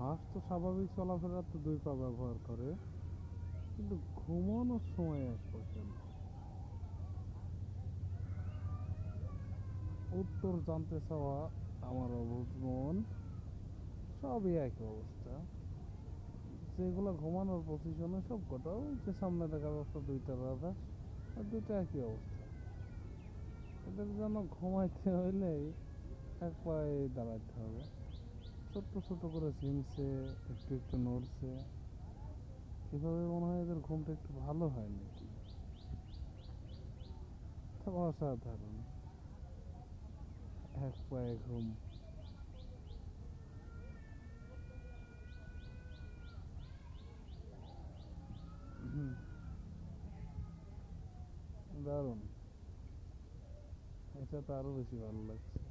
হাঁস তো স্বাভাবিক চলাফেরা তো দুই পা ব্যবহার করে, কিন্তু ঘুমানোর সময় এক পাশে না উত্তর জানতে চাওয়া আমার অবুঝ মন, সবই একই অবস্থা। যেগুলো ঘুমানোর পজিশনে সব কটা, ওই যে সামনে দেখা যাচ্ছে দুইটা রাধা আর দুইটা একই অবস্থা। এদের যেন ঘুমাইতে হইলেই এক পায়ে দাঁড়াতে হবে। ছোট্ট ছোট করে ঝিমছে একটু একটু নড়ছে। এভাবে মনে হয় এদের ঘুমটা একটু ভালো হয় নাকি? অসাধারণ। এক পায়ে ঘুম। দারুণ। এটা তো আরও বেশি ভালো লাগছে।